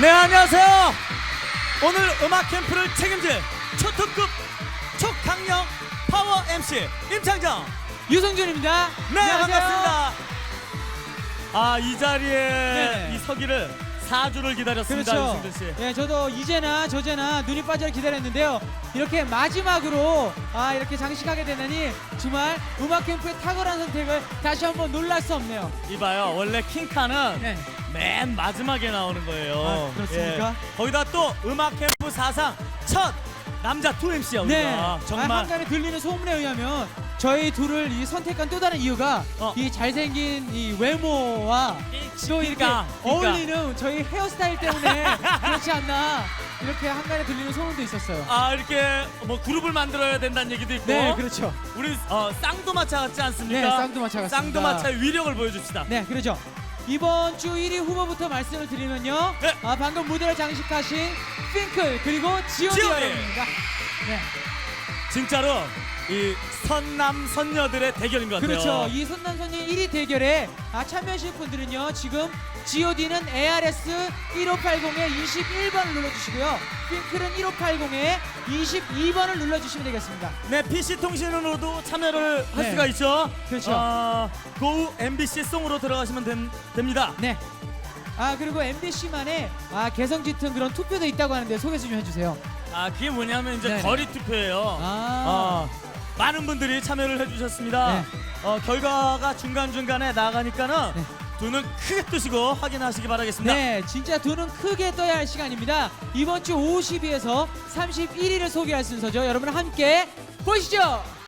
네 안녕하세요. 오늘 음악 캠프를 책임질 초특급 초강력 파워 MC 임창정. 유성준입니다. 네 안녕하세요. 반갑습니다. 아 이 자리에 네네. 이 서기를 4주를 기다렸습니다 그렇죠. 유승준 씨. 예, 저도 이제나 저제나 눈이 빠져 기다렸는데요. 이렇게 마지막으로 아 이렇게 장식하게 되다니 정말 음악 캠프의 탁월한 선택을 다시 한번 놀랄 수 없네요. 이봐요 원래 킹카는 네. 맨 마지막에 나오는 거예요. 아, 그렇습니까? 예. 거기다 또 음악 캠프 사상 첫 남자 2MC야 우리가 네. 정말 아, 한간에 들리는 소문에 의하면 저희 둘을 이 선택한 또 다른 이유가 어. 이 잘생긴 이 외모와 또 이렇게 그러니까, 그러니까. 어울리는 저희 헤어스타일 때문에 그렇지 않나 이렇게 한간에 들리는 소문도 있었어요. 아 이렇게 뭐 그룹을 만들어야 된다는 얘기도 있고 네, 그렇죠. 우리 어, 쌍두마차 같지 않습니까? 네, 쌍두마차 같습니다. 쌍두마차의 위력을 보여줍시다. 네, 그렇죠. 이번 주 1위 후보부터 말씀을 드리면요. 네. 아, 방금 무대를 장식하신 핑클 그리고 지오디 지오디. 여러분입니다. 네, 진짜로 이 선남 선녀들의 대결인 것 같아요. 그렇죠. 이 선남선녀 1위 대결에 아, 참여하실 분들은요. 지금 GOD는 ARS 1580에 21번을 눌러주시고요. 핑클은 1580에 22번을 눌러주시면 되겠습니다. 네, PC 통신으로도 참여를 할 네. 수가 있죠. 그렇죠. 어, 고우 MBC 송으로 들어가시면 됨- 됩니다. 네. 아 그리고 MBC만의 아 개성 짙은 그런 투표도 있다고 하는데 소개 좀 해주세요. 아, 그게 뭐냐면 이제 네네. 거리 투표예요. 아. 어, 많은 분들이 참여를 해주셨습니다. 네. 어, 결과가 중간 중간에 나가니까는 네. 두 눈 크게 뜨시고 확인하시기 바라겠습니다. 네, 진짜 두 눈 크게 떠야 할 시간입니다. 이번 주 52에서 31위를 소개할 순서죠. 여러분 함께 보시죠.